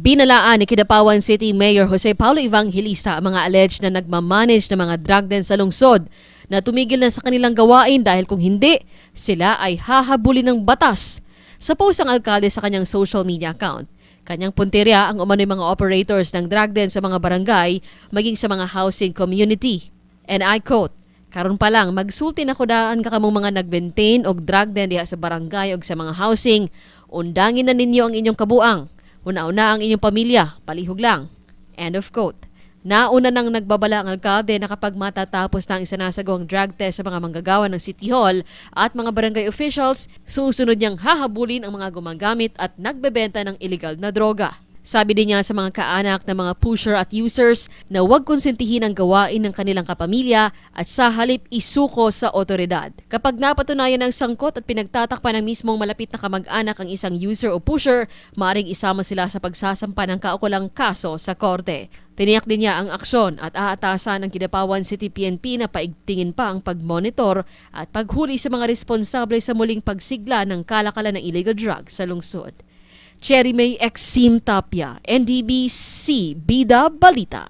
Binalaan ni Kidapawan City Mayor Jose Paulo Evangelista ang mga alleged na nagmamanage ng mga drug den sa lungsod na tumigil na sa kanilang gawain dahil kung hindi, sila ay hahabulin ng batas. Sa post ng alkalde sa kanyang social media account, kanyang punterya ang umano'y mga operators ng drug den sa mga barangay maging sa mga housing community. And I quote, Karon pa lang, magsulti na ko daan ka kamong mga nag-maintain og drug den diha sa barangay og sa mga housing. Undangin na ninyo ang inyong kabuang. Una-una ang inyong pamilya, palihog lang. End of quote. Nauna nang nagbabala ang alkalde na kapag matatapos na ang isinasagawang drug test sa mga manggagawa ng City Hall at mga barangay officials, susunod niyang hahabulin ang mga gumagamit at nagbebenta ng illegal na droga. Sabi din niya sa mga kaanak ng mga pusher at users na huwag konsentihin ang gawain ng kanilang kapamilya at sa halip isuko sa otoridad. Kapag napatunayan ng sangkot at pinagtatakpan ng mismong malapit na kamag-anak ang isang user o pusher, maaring isama sila sa pagsasampa ng kaukulang kaso sa korte. Tiniyak din niya ang aksyon at aatasan ng Kidapawan City PNP na paigtingin pa ang pagmonitor at paghuli sa mga responsable sa muling pagsigla ng kalakalan ng illegal drugs sa lungsod. Cherry May Exim Tapia, NDBC, Bida Balita.